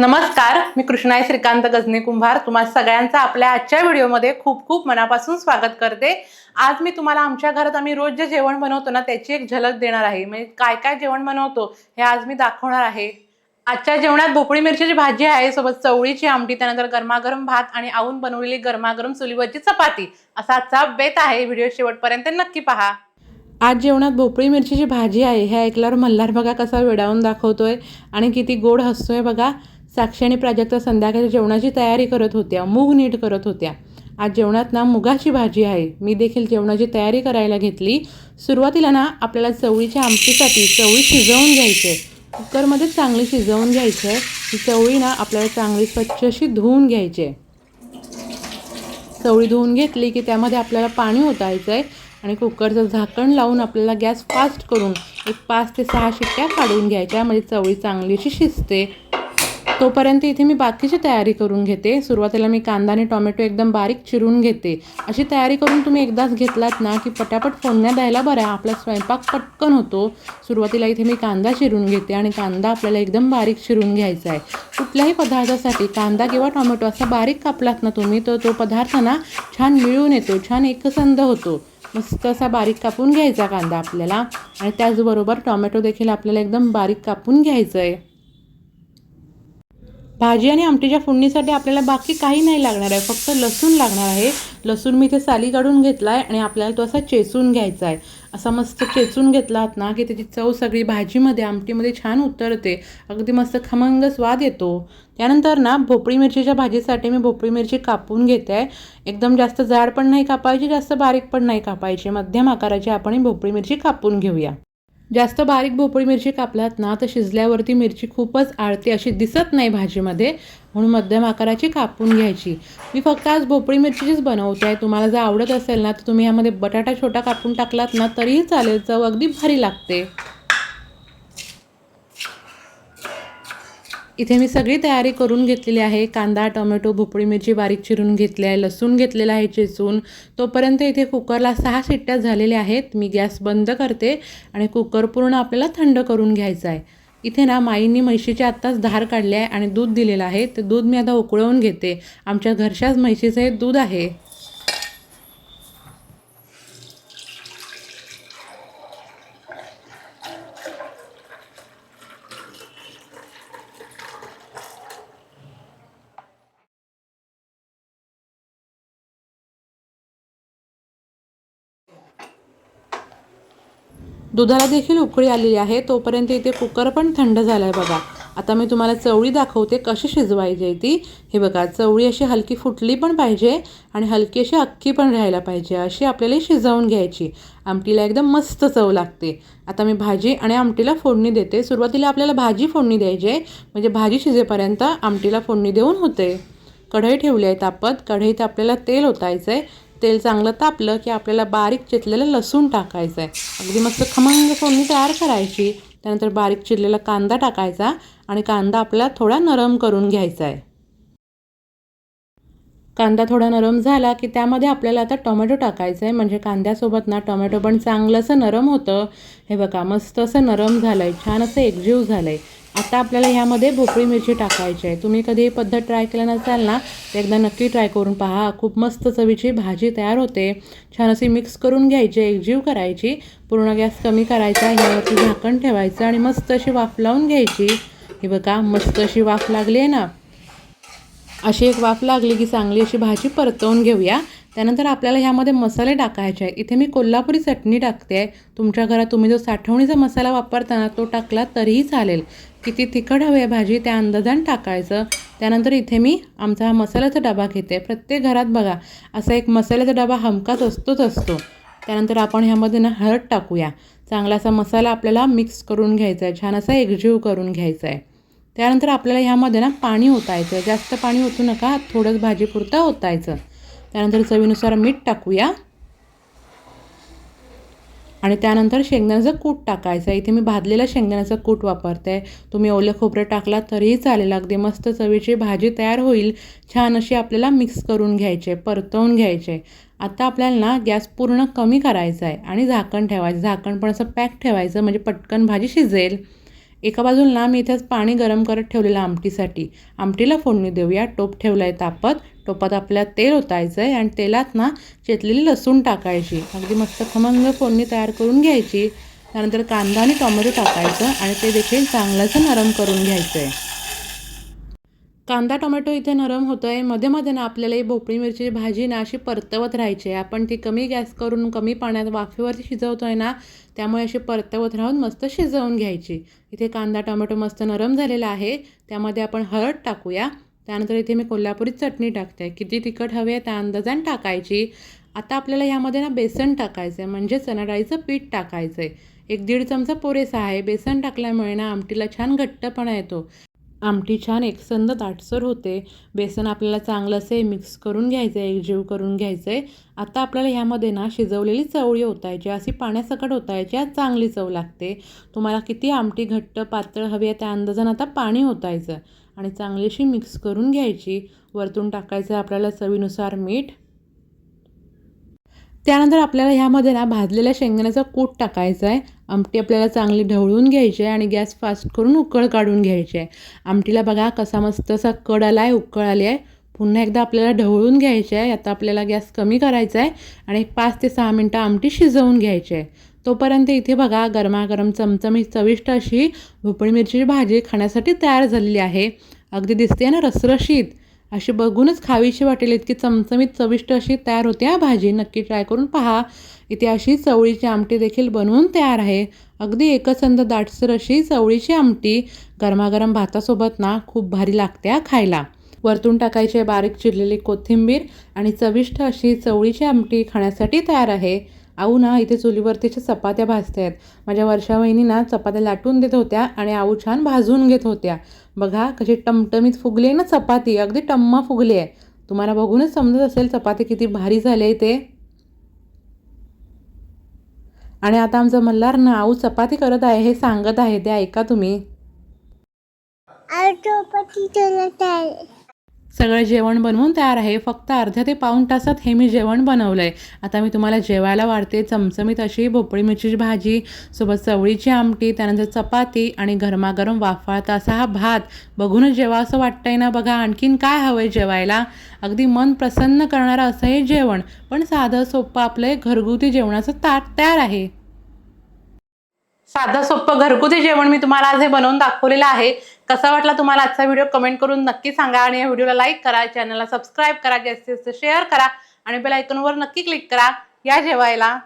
नमस्कार मी कृष्णाई श्रीकांत गजनी कुंभार तुम्हा सगळ्यांचं आपल्या आजच्या व्हिडिओमध्ये खूप खूप मनापासून स्वागत करते. आज मी तुम्हाला आमच्या घरात आम्ही रोज जे जेवण बनवतो ना त्याची एक झलक देणार आहे. म्हणजे काय काय जेवण बनवतो हे आज मी दाखवणार आहे. आजच्या जेवणात भोपळी मिरचीची भाजी आहे सोबत चवळीची आमटी त्यानंतर गरमागरम भात आणि आऊन बनवलेली गरमागरम चुलीवरची चपाती. असा आजचा बेत आहे. व्हिडिओ शेवटपर्यंत नक्की पहा. आज जेवणात भोपळी मिरचीची भाजी आहे. हे ऐकल्यावर मल्हार बघा कसा वेडावून दाखवतोय आणि किती गोड हसतोय बघा. साक्षी आणि प्राजक्त संध्याकाळी जेवणाची तयारी करत होत्या. मूग नीट करत होत्या. आज जेवणात ना मुगाची भाजी आहे. मी देखील जेवणाची तयारी करायला घेतली. सुरुवातीला ना आपल्याला चवळीच्या आमटीसाठी चवळी शिजवून घ्यायची आहे. कुकरमध्ये चांगली शिजवून घ्यायची आहे. ही चवळी ना आपल्याला चांगली स्वच्छ अशी धुवून घ्यायची आहे. चवळी धुवून घेतली की त्यामध्ये आपल्याला पाणी ओतायचं आहे. आणि कुकरचं झाकण लावून आपल्याला गॅस फास्ट करून एक पाच ते सहा शिट्ट्या काढून घ्यायच्या. म्हणजे चवळी चांगली अशी शिजते. तोपर्यंत इथे मी बाकीची तयारी करून घेते. सुरुवातीला मी कांदा आणि टोमॅटो एकदम बारीक चिरून घेते. अशी तयारी करून तुम्ही एकदाच घेतलात ना की पटापट फोडण्या द्यायला बरं आपला स्वयंपाक पटकन होतो. सुरुवातीला इथे मी कांदा चिरून घेते आणि कांदा आपल्याला एकदम बारीक चिरून घ्यायचा आहे. कुठल्याही पदार्थासाठी कांदा किंवा टोमॅटो असा बारीक कापलात ना तुम्ही तर तो पदार्थ ना छान मिळून येतो. छान एकसंध होतो. मस्त असा बारीक कापून घ्यायचा कांदा आपल्याला. आणि त्याचबरोबर टोमॅटो देखील आपल्याला एकदम बारीक कापून घ्यायचं आहे भाजी आणि आमटीच्या फोडणीसाठी आपल्याला बाकी काही नाही लागणार आहे. फक्त लसूण लागणार आहे. लसूण मी इथे साली काढून घेतला आहे आणि आपल्याला तो असा चेसून घ्यायचा आहे असा मस्त चेचून घेतलात ना की त्याची चव सगळी भाजीमध्ये आमटीमध्ये छान उतरते. अगदी मस्त खमंग स्वाद येतो. त्यानंतर ना भोपळी मिरचीच्या भाजीसाठी मी भोपळी मिरची कापून घेते. आहे एकदम जास्त जाड पण नाही कापायची जास्त बारीक पण नाही कापायची. मध्यम आकाराची आपण ही भोपळी मिरची कापून घेऊया. जास्त बारीक भोपळी मिरची कापलात ना तर शिजल्यावरती मिरची खूपच आळती अशी दिसत नाही भाजीमध्ये म्हणून मध्यम आकाराची कापून घ्यायची. मी फक्त आज भोपळी मिरचीचीच बनवते आहे तुम्हाला जर आवडत असेल ना तर तुम्ही यामध्ये बटाटा छोटा कापून टाकलात ना तरीही चालेल. चव अगदी भारी लागते. इथे मी सगळी तयारी करून घेतलेली आहे. कांदा टोमॅटो भोपळी मिरची बारीक चिरून घेतली आहे. लसूण घेतलेला आहे चेचून. तोपर्यंत इथे कुकरला सहा शिट्ट्या झालेल्या आहेत. मी गॅस बंद करते आणि कुकर पूर्ण आपल्याला थंड करून घ्यायचा आहे. इथे ना माईंनी म्हैशीचे आत्ताच धार काढले आहे आणि दूध दिलेलं आहे. ते दूध मी आता उकळवून घेते. आमच्या घरच्याच म्हशीचं हे दूध आहे. दुधाला देखील उकळी आलेली आहे. तोपर्यंत इथे कुकर पण थंड झाला आहे बघा. आता मी तुम्हाला चवळी दाखवते कशी शिजवायची आहे ती. हे बघा चवळी अशी हलकी फुटली पण पाहिजे आणि हलकी अशी अख्खी पण राहायला पाहिजे. अशी आपल्याला शिजवून घ्यायची. आमटीला एकदम मस्त चव लागते. आता मी भाजी आणि आमटीला फोडणी देते. सुरुवातीला आपल्याला भाजी फोडणी द्यायची आहे. म्हणजे भाजी शिजेपर्यंत आमटीला फोडणी देऊन होते. कढई ठेवली आहे तापत. कढईत आपल्याला तेल ओतायचं आहे तेल चांगलं तापलं की आपल्याला बारीक चिरलेलं लसूण टाकायचं आहे अगदी मस्त खमंग फोडणी तयार करायची. त्यानंतर बारीक चिरलेला कांदा टाकायचा आणि कांदा आपल्याला थोडा नरम करून घ्यायचा आहे कांदा थोडा नरम झाला की त्यामध्ये आपल्याला आता टोमॅटो टाकायचं आहे म्हणजे कांद्यासोबत ना टोमॅटो पण चांगलं असं नरम होतं. हे बघा मस्त असं नरम झालं आहे छान असं एकजीव झालं आहे आता आपल्याला ह्यामध्ये भोपळी मिरची टाकायची आहे. तुम्ही कधी ही पद्धत ट्राय केलं नसाल ना तर एकदा नक्की ट्राय करून पहा. खूप मस्त चवीची भाजी तयार होते. छान अशी मिक्स करून घ्यायची एकजीव करायची. पूर्ण गॅस कमी करायचा ह्यावरती झाकण ठेवायचं आणि मस्त अशी वाफ लावून घ्यायची. हे बघा मस्त अशी वाफ लागली आहे ना. अशी एक वाफ लागली की चांगली अशी भाजी परतवून घेऊया. त्यानंतर आपल्याला ह्यामध्ये मसाले टाकायचे आहे इथे मी कोल्हापुरी चटणी टाकते आहे. तुमच्या घरात तुम्ही जो साठवणीचा मसाला वापरताना तो टाकला तरीही चालेल. किती तिखट हवी आहे भाजी त्या अंदाजान टाकायचं. त्यानंतर इथे मी आमचा हा मसाल्याचा डबा घेते. प्रत्येक घरात बघा असा एक मसाल्याचा डबा हमखास असतोच असतो. त्यानंतर आपण ह्यामध्ये ना हळद टाकूया. चांगला असा मसाला आपल्याला मिक्स करून घ्यायचा आहे. छान असा एकजीव करून घ्यायचा आहे. त्यानंतर आपल्याला ह्यामध्ये ना पाणी ओतायचं जास्त पाणी ओतू नका. थोडंच भाजीपुरतं ओतायचं. त्यानंतर चवीनुसार मीठ टाकूया. आणि त्यानंतर शेंगदाण्याचं कूट टाकायचं इथे मी भाजलेलं शेंगदाण्याचं कूट वापरते. तुम्ही ओलं खोबरं टाकला तरीही चालेल. अगदी मस्त चवीची भाजी तयार होईल. छान अशी आपल्याला मिक्स करून घ्यायचे परतवून घ्यायचे. आता आपल्याला ना गॅस पूर्ण कमी करायचा आहे आणि झाकण ठेवायचं. झाकण पण असं पॅक ठेवायचं म्हणजे पटकन भाजी शिजेल. एका बाजूला ना मी इथेच पाणी गरम करत ठेवलेलं आमटीसाठी. आमटीला फोडणी देऊया. टोप ठेवला आहे तापत. टोपात आपल्याला तेल ओतायचं आहे आणि तेलात ना चेतलेली लसूण टाकायची. अगदी मस्त खमंग फोडणी तयार करून घ्यायची. त्यानंतर कांदा आणि टोमॅटो टाकायचं आणि ते देखील चांगलंसं नरम करून घ्यायचं आहे कांदा टोमॅटो इथे नरम होतो आहे मध्ये मध्ये ना आपल्याला ही भोपळी मिरची भाजी ना अशी परतवत राहायची आहे. आपण ती कमी गॅस करून कमी पाण्यात वाफेवरती शिजवतो आहे ना त्यामुळे अशी परतवत राहून मस्त शिजवून घ्यायची. इथे कांदा टोमॅटो मस्त नरम झालेला आहे. त्यामध्ये आपण हळद टाकूया. त्यानंतर इथे मी कोल्हापुरी चटणी टाकते. किती तिखट हवी आहे त्या अंदाजाने टाकायची. आता आपल्याला ह्यामध्ये ना बेसन टाकायचं आहे म्हणजे चणा डाळीचं पीठ टाकायचं आहे एक दीड चमचा पुरेसा आहे. बेसन टाकल्यामुळे ना आमटीला छान घट्टपणा येतो. आमटी छान एकसंद दाटसर होते. बेसन आपल्याला चांगलं असे मिक्स करून घ्यायचं आहे एकजीव करून घ्यायचं आहे आता आपल्याला ह्यामध्ये ना शिजवलेली चवळी ओतायची अशी पाण्यासकट ओतायची आज चांगली चव लागते. तुम्हाला किती आमटी घट्ट पातळ हवी आहे त्या अंदाजानं आता पाणी ओतायचं. आणि चांगलीशी मिक्स करून घ्यायची. वरतून टाकायचं आपल्याला चवीनुसार मीठ. त्यानंतर आपल्याला ह्यामध्ये ना भाजलेल्या शेंगदाण्याचा कूट टाकायचा आहे. आमटी आपल्याला चांगली ढवळून घ्यायची आहे आणि गॅस फास्ट करून उकळ काढून घ्यायची आहे. आमटीला बघा कसा मस्त असा कड आला आहे उकळ आली आहे. पुन्हा एकदा आपल्याला ढवळून घ्यायची आहे. आता आपल्याला गॅस कमी करायचा आहे आणि एक पाच ते सहा मिनटं आमटी शिजवून घ्यायची आहे. तोपर्यंत इथे बघा गरमागरम चमचमी चविष्ट अशी भोपळी मिरचीची भाजी खाण्यासाठी तयार झालेली आहे. अगदी दिसते ना रसरशीत? अशी बघूनच खावीशी वाटेल इतकी चमचमीत चविष्ट अशी तयार होते. हा भाजी नक्की ट्राय करून पहा. इथे अशी चवळीची आमटी देखील बनवून तयार आहे. अगदी एकचंद दाटसर अशी चवळीची आमटी गरमागरम भातासोबत ना खूप भारी लागते हा खायला. वरतून टाकायची आहे बारीक चिरलेली कोथिंबीर आणि चविष्ट अशी चवळीची आमटी खाण्यासाठी तयार आहे. आऊ ना इथे चुलीवरतीच्या चपात्या भाजत आहेत माझ्या वर्षा वहिनी ना चपात्या लाटून देत होत्या आणि आऊ छान भाजून घेत होत्या. बघा कशी टमटमीत फुगली आहे ना चपाती. अगदी टम्मा फुगली आहे. तुम्हाला बघूनच समजत असेल चपाती किती भारी झाली आहे ते आणि आता आमचं मल्हार ना आऊ चपाती करत आहे हे सांगत आहे ते ऐका तुम्ही. चपाती आहे. सगळं जेवण बनवून तयार आहे. फक्त अर्ध्या ते पाऊण तासात हे मी जेवण बनवलं आहे आता मी तुम्हाला जेवायला वाढते. चमचमीत अशी भोपळी मिरचीची भाजी सोबत चवळीची आमटी त्यानंतर चपाती आणि गरमागरम वाफाळता असा हा भात. बघूनच जेवा असं वाटतंय ना बघा आणखीन काय हवं आहे जेवायला? अगदी मन प्रसन्न करणारं असं हे जेवण. पण साधं सोपं आपलं घरगुती जेवणाचं ताट तयार आहे. साधं सोपं घरगुती जेवण मी तुम्हाला आज हे बनवून दाखवलेलं आहे. कसा वाटला तुम्हाला आजचा व्हिडिओ? कमेंट करून नक्की सांगा आणि या व्हिडिओला लाईक करा चॅनलला सबस्क्राईब करा जास्तीत जास्त शेअर करा आणि बेल आयकॉनवर नक्की क्लिक करा. या जेवायला.